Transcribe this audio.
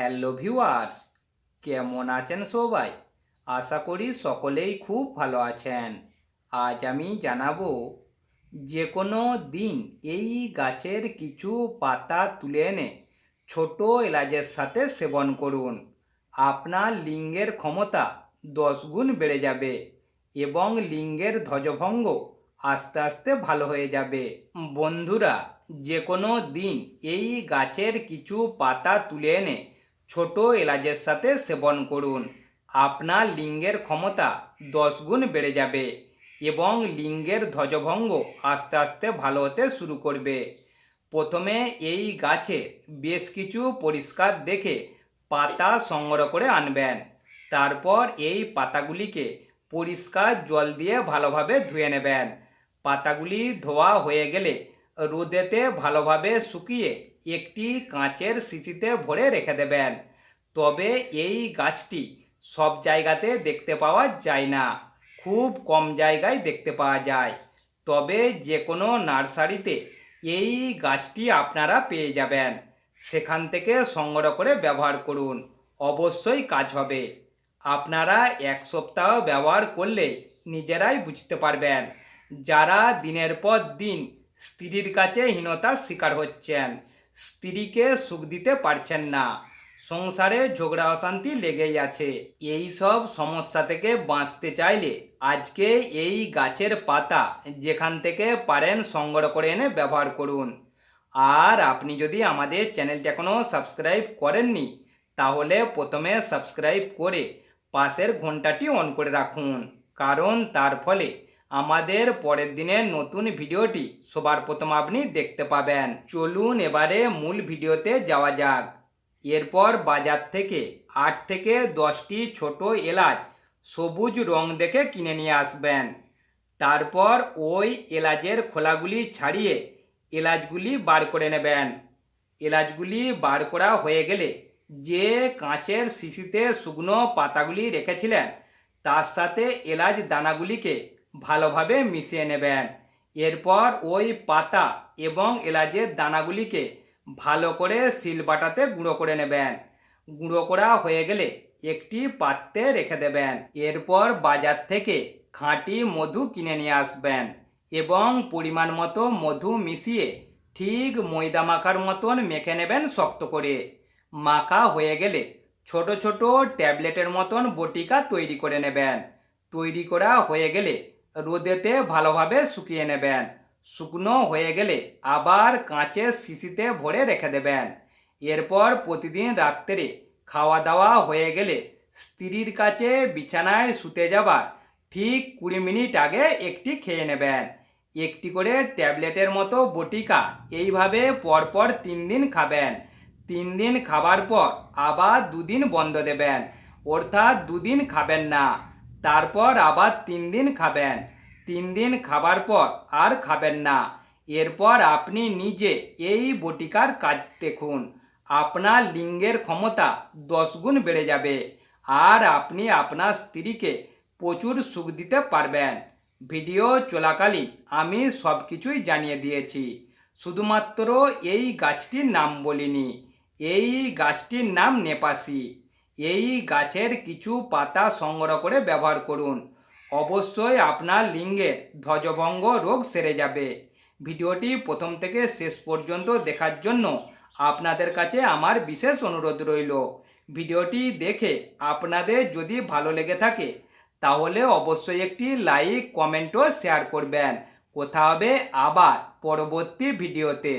Hello viewers, কেমন আছেন সবাই? আশা করি সকলেই খুব ভালো আছেন। আজ আমি জানাব যে কোনো দিন এই গাছের কিছু পাতা তুলে এনে ছোট এলাচের সাথে সেবন করুন। আপনার লিঙ্গের ক্ষমতা দশ গুণ বেড়ে যাবে এবং লিঙ্গের ধ্বজভঙ্গ আস্তে আস্তে ভালো হয়ে যাবে। বন্ধুরা যে কোনো দিন এই গাছের কিছু পাতা তুলে এনে ছোট এলাচের সাথে সেবন করুন। আপনার লিঙ্গের ক্ষমতা দশ গুণ বেড়ে যাবে এবং লিঙ্গের ধ্বজভঙ্গ আস্তে আস্তে ভালো হতে শুরু করবে। প্রথমে এই গাছে বেশ কিছু পরিষ্কার দেখে পাতা সংগ্রহ করে আনবেন। তারপর এই পাতাগুলিকে পরিষ্কার জল দিয়ে ভালোভাবে ধুয়ে নেবেন। পাতাগুলি ধোয়া হয়ে গেলে রোদেতে ভালোভাবে শুকিয়ে একটি কাঁচের শিশিতে ভরে রেখে দেবেন। তবে এই গাছটি সব জায়গাতে দেখতে পাওয়া যায় না। খুব কম জায়গায় দেখতে পাওয়া যায়। তবে যে কোনো নার্সারিতে এই গাছটি আপনারা পেয়ে যাবেন। সেখান থেকে সংগ্রহ করে ব্যবহার করুন। অবশ্যই কাজ হবে। আপনারা এক সপ্তাহ ব্যবহার করলে নিজেরাই বুঝতে পারবেন। যারা দিনের পর দিন স্ত্রীর কাছে হীনতার শিকার হচ্ছেন। স্ত্রীকে সুখ দিতে পারছেন না। সংসারে ঝগড়া অশান্তি লেগেই আছে। এই সব সমস্যা থেকে বাঁচতে চাইলে আজকে এই গাছের পাতা যেখান থেকে পারেন সংগ্রহ করে এনে ব্যবহার করুন। আর আপনি যদি আমাদের চ্যানেলটি এখনও সাবস্ক্রাইব করেননি, তাহলে প্রথমে সাবস্ক্রাইব করে পাশের ঘন্টাটি অন করে রাখুন। কারণ তার ফলে আমাদের পরের দিনের নতুন ভিডিওটি সবার প্রথম আপনি দেখতে পাবেন। চলুন এবারে মূল ভিডিওতে যাওয়া যাক। এরপর বাজার থেকে আট থেকে দশটি ছোট এলাচ সবুজ রং দেখে কিনে নিয়ে আসবেন। তারপর ওই এলাচের খোলাগুলি ছাড়িয়ে এলাচগুলি বার করে নেবেন। এলাচগুলি বার করা হয়ে গেলে যে কাঁচের শিশিতে শুকনো পাতাগুলি রেখেছিলেন, তার সাথে এলাচ দানাগুলিকে ভালোভাবে মিশিয়ে নেবেন। এরপর ওই পাতা এবং এলাচের দানাগুলিকে ভালো করে শিলবাটাতে গুঁড়ো করে নেবেন। গুঁড়ো করা হয়ে গেলে একটি পাত্রে রেখে দেবেন। এরপর বাজার থেকে খাঁটি মধু কিনে নিয়ে আসবেন এবং পরিমাণ মতো মধু মিশিয়ে ঠিক ময়দা মাখার মতন মেখে নেবেন শক্ত করে। মাখা হয়ে গেলে ছোট ছোট ট্যাবলেটের মতন বটিকা তৈরি করে নেবেন। তৈরি করা হয়ে গেলে রোদেতে ভালোভাবে শুকিয়ে নেবেন। শুকনো হয়ে গেলে আবার কাঁচের শিশিতে ভরে রেখে দেবেন। এরপর প্রতিদিন রাত্রে খাওয়া দাওয়া হয়ে গেলে স্ত্রীর কাছে বিছানায় শুতে যাবার ঠিক কুড়ি মিনিট আগে একটি খেয়ে নেবেন। একটি করে ট্যাবলেটের মতো বটিকা এইভাবে পরপর তিন দিন খাবেন। তিন দিন খাবার পর আবার দুদিন বন্ধ দেবেন। অর্থাৎ দুদিন খাবেন না। তারপর আবার তিন দিন খাবেন। তিন দিন খাবার পর আর খাবেন না। এরপর আপনি নিজে এই বটিকার কাজ দেখুন। আপনার লিঙ্গের ক্ষমতা দশগুণ বেড়ে যাবে। আর আপনি আপনার স্ত্রীকে প্রচুর সুখ দিতে পারবেন। ভিডিও চলাকালীন আমি সব কিছুই জানিয়ে দিয়েছি। শুধুমাত্র এই গাছটির নাম বলিনি। এই গাছটির নাম নেপাসি এই গাছের কিছু পাতা সংগ্রহ করে ব্যবহার করুন। অবশ্যই আপনার লিঙ্গের ধ্বজভঙ্গ রোগ সেরে যাবে। ভিডিওটি প্রথম থেকে শেষ পর্যন্ত দেখার জন্য আপনাদের কাছে আমার বিশেষ অনুরোধ রইল। ভিডিওটি দেখে আপনাদের যদি ভালো লেগে থাকে, তাহলে অবশ্যই একটি লাইক কমেন্টও শেয়ার করবেন। কোথা হবে আবার পরবর্তী ভিডিওতে।